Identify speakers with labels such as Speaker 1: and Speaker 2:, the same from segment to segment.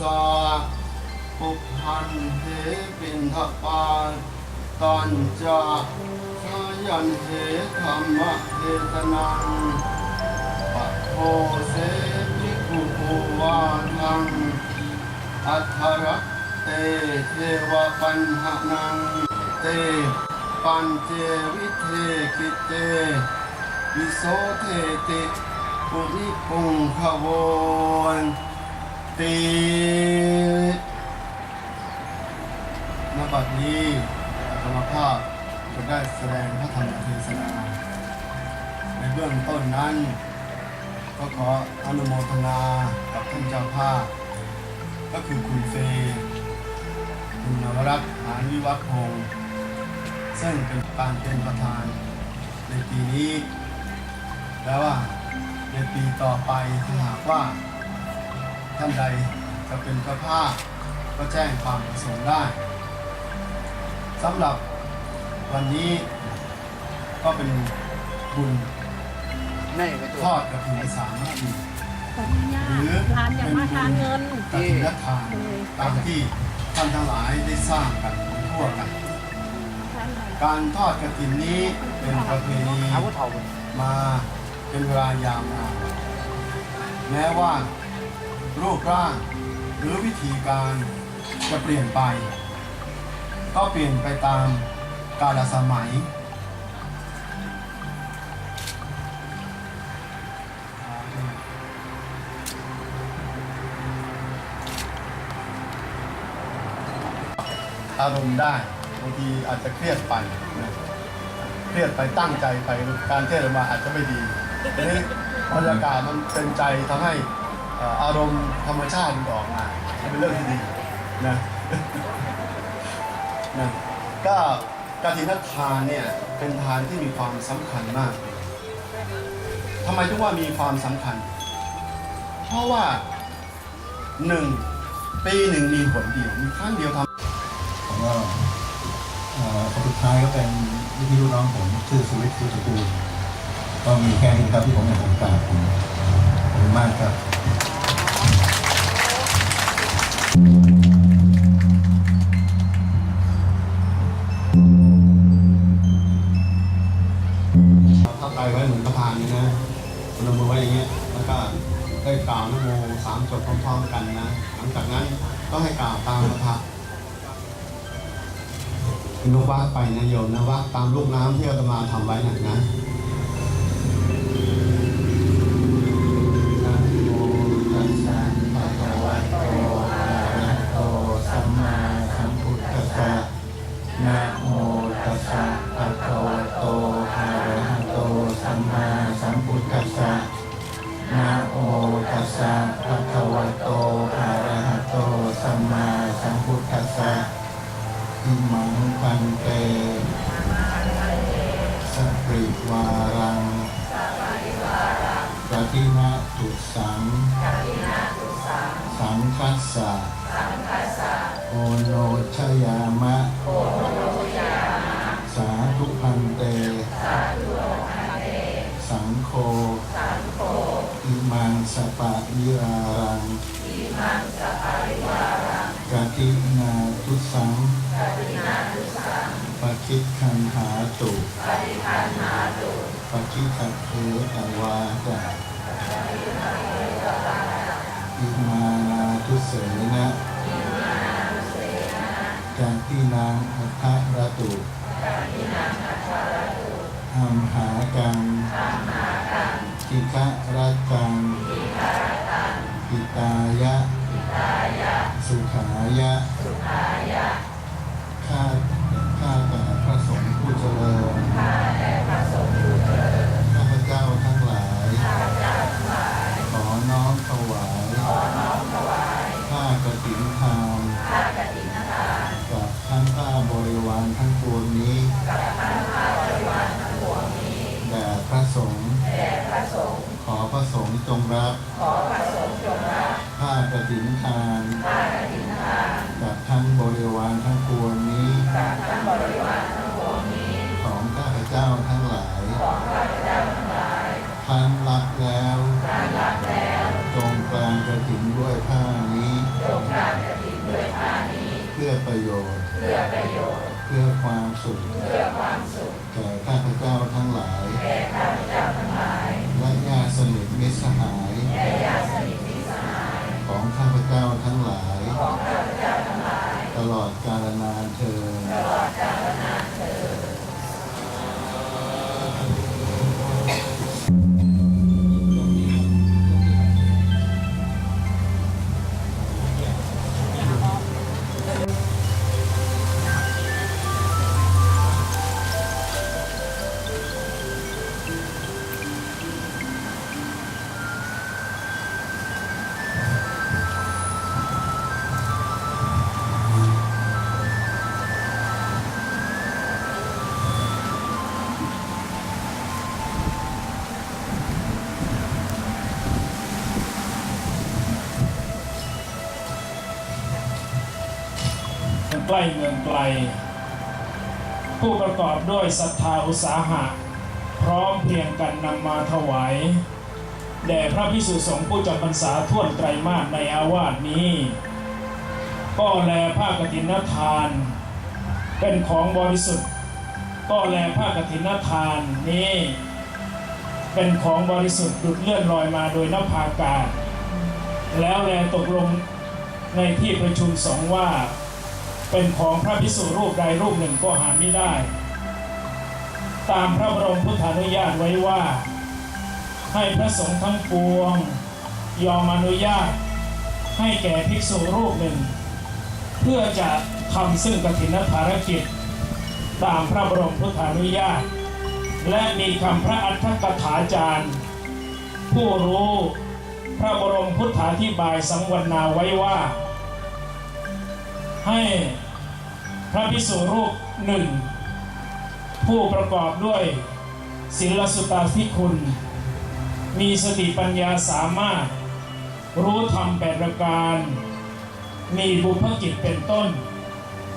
Speaker 1: สสะปุพันเทปินทปาตัญจะสายันเทธรรมเทศนังปะโทเสภิกขุภูวาทังอัทธระเตเทวปัญหนังเตปัญเจวิเทกิเตวิโสเทติปุริปุงขวน ติณบัดนี้ธรรมภาพจะได้แสดงพระธรรมเทศนาในเบื้องต้นนั้น ก็ขออนุโมทนากับท่านเจ้าภาพ ก็คือคุณเฟย์คุณนวรัตน์หานวิวัฒน์พงศ์ซึ่งเป็นการเป็นประธาน ในปีนี้ แล้วว่าในปีต่อไปถ้าหากว่า ท่านใดจะเป็นเจ้าภาพก็แจ้งความประสงค์ได้สำหรับวันนี้ก็เป็นบุญทอดกระถิ่นสามัคคีหรือ
Speaker 2: ร้านอย่ามาทานเงิน
Speaker 1: กระถิ่นทานตามที่ท่านทั้งหลายได้สร้างกันทั่วกัน
Speaker 2: ร้านไหน
Speaker 1: การทอดกระถิ่นนี้เป็นประเพณี
Speaker 3: อาวุธเท่า
Speaker 1: มาเป็นเวลายาวนานแม้ว่า รูปร่าง หรือวิธีการจะเปลี่ยนไป ก็เปลี่ยนไปตามกาลสมัย อารมณ์ได้บางทีอาจจะเครียดไปนะเครียดไปตั้งใจไปการเทศออกมาอาจจะไม่ดีทีนี้บรรยากาศมันเป็นใจทำให้ อารมณ์ธรรมชาติมันออกมาเป็นเรื่องที่ดีนะนะก็กฐินทานเนี่ยเป็นทานที่มีความสำคัญมากทำไมถึงว่ามีความสำคัญ เพราะว่าหนึ่งปีหนึ่งมีหนเดียวมีครั้งเดียวทำ
Speaker 4: ผมก็เอ่อคนสุดท้ายก็เป็นลูกพี่ลูกน้องผมชื่อสุวิทย์สุตกูลก็มีแค่นี้ครับที่ผมอยากจะกราบผมขอบคุณมากครับ
Speaker 1: นมมือไว้อย่างเงี้ยแล้วก็ได้กล่าวนโมสามจบพร้อมๆกันนะ หลังจากนั้นก็ให้กล่าวตามพระนลูกวักไปนะโยมนะวักตามลูกน้ำที่อาตมาทำไว้น่ะนะ
Speaker 4: นะ มมาสัมพุทธัสสะอิมังปันเตสัพริวารังกตินาตุสัง สังคัสสะโอโนชยามะ สาธุพันเต สังโฆอิมังสปะวิรารัง กตินาตุสังปะคิดคันหาตุปะคิคัตเทตวาจาอิมานาทุเสนะจากที่นางอัครระตุหัมหากังทิฆะรัตังปิตายะ สุขายะ ข้าข้าแต่พระสงฆ์ผู้เจริญ เจ้าทั้งหลาย ท่านรักแล้วจงกลางกระถิ่นด้วยผ้านี้ เพื่อประโยชน์ เพื่อความสุขแก่ข้าพเจ้าทั้งหลาย และญาติสนิทมิตรสหาย ของข้าพเจ้าทั้งหลาย ตลอดกาลนานเธอ
Speaker 5: ใกล้เมืองไกล ผู้ประกอบด้วยศรัทธาอุตสาหะ พร้อมเพียงกันนำมาถวาย แด่พระพิสุสงฆ์ผู้จำพรรษาท่วนไตรมาสในอาวาสนี้ ก็แลผ้ากฐินทาน เป็นของบริสุทธิ์ ก็แลผ้ากฐินทานนี้ เป็นของบริสุทธิ์ดุดเลื่อนลอยมาโดยนภาอากาศ แล้วแลตกลงในที่ประชุมสงฆ์ว่า เป็นของพระพิสุรูปใดรูปหนึ่งก็หาไม่ได้ ตามพระบรมพุทธานุญาตไว้ว่า ให้พระสงฆ์ทั้งปวง ยอมอนุญาต ให้แก่ภิกษุรูปหนึ่ง เพื่อจะทำซึ่งกฐินภารกิจ ตามพระบรมพุทธานุญาต และมีคำพระอัฏฐกถาจารย์ ผู้รู้พระบรมพุทธาธิบายสังวรณาไว้ว่า ให้ พระพิสุรูปหนึ่งผู้ประกอบด้วยศิลสุตาธิคุณ มีสติปัญญาสามารถ รู้ธรรมแปดประการ มีบุพกิจเป็นต้น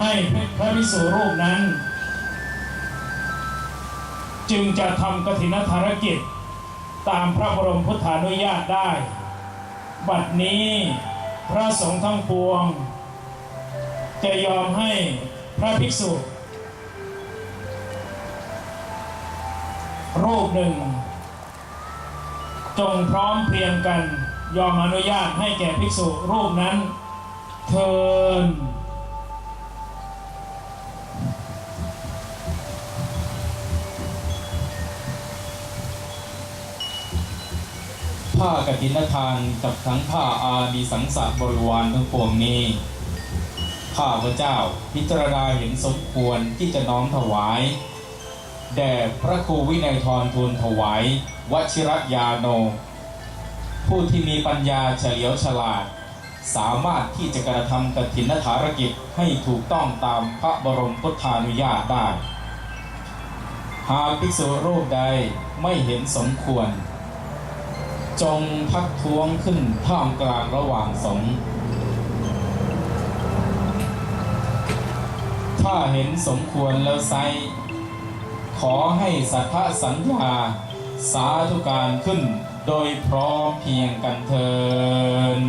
Speaker 5: ให้พระพิสุรูปนั้น จึงจะทำกฐินธารกิจ ตามพระบรมพุทธานุญาตได้ บัดนี้พระสงฆ์ทั้งปวง จะยอมให้ พระภิกษุ รูปหนึ่ง จงพร้อมเพรียงกัน ยอมอนุญาตให้แก่ภิกษุรูปนั้น เทิน
Speaker 6: ผ้ากฐินทานกับทั้งผ้าอาดีสังสะบริวารทั้งปวงนี้ ข้าพเจ้าพิจารณาเห็นสมควรที่จะน้อมถวาย แด่พระครูวินัยทรทูลถวาย วชิรยาโน ผู้ที่มีปัญญาเฉลียวฉลาด สามารถที่จะกระทำกฐินธารกิจให้ถูกต้องตามพระบรมพุทธานุญาตได้ หากภิกษุรูปใดไม่เห็นสมควร จงทักท้วงขึ้นท่ามกลางระหว่างสงฆ์ ถ้าเห็นสมควรแล้วไซ ขอให้สัทธสัญญา สาธุการขึ้น โดยพร้อมเพียงกันเทิน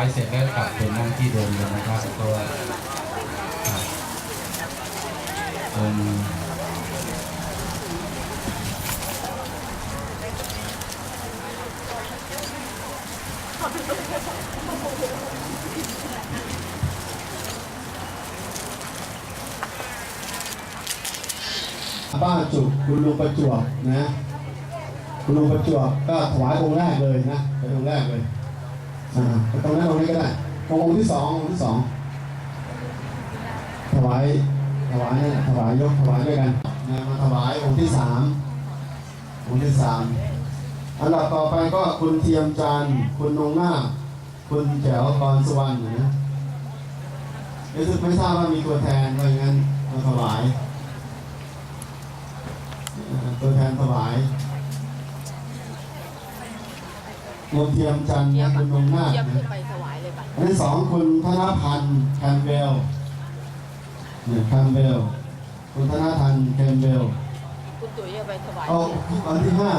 Speaker 6: า
Speaker 4: ยเสร็จแล้วกลับไปนั่งที่เดิมเลยนะครับตัวครับเอิ่ม
Speaker 1: ป้าจุกคุณลุงประจวบนะ คุณลุงประจวบก็ถวายองค์แรกเลยนะเป็นองค์แรกเลย อ่าตรงนั้นตรงนี้ก็ได้องค์ที่สององค์ที่สองถวายถวายนั่นแหละถวายยกถวายด้วยกันนะมาถวายองค์ที่สามองค์ที่สามอันดับต่อไปก็คุณเทียมจันทร์คุณนงหน้า คุณแจ๋วกรสวรรณนะรู้สึกไม่ทราบว่ามีตัวแทนอย่างนั้นมาถวายตัวแทนถวาย โมเทียมจันทร์นะคุณนงนาค
Speaker 2: เยี่ยม
Speaker 1: นะ
Speaker 2: ขึ้นไปถวายเลยป่ะ
Speaker 1: อันที่สองคุณธนพันธ์แคมเบลเนี่ยแคมเบลคุณธนพันธ์แคมเบล
Speaker 2: คุณตุ๋ยเอาไปถวาย
Speaker 1: เอาอันที่ห้า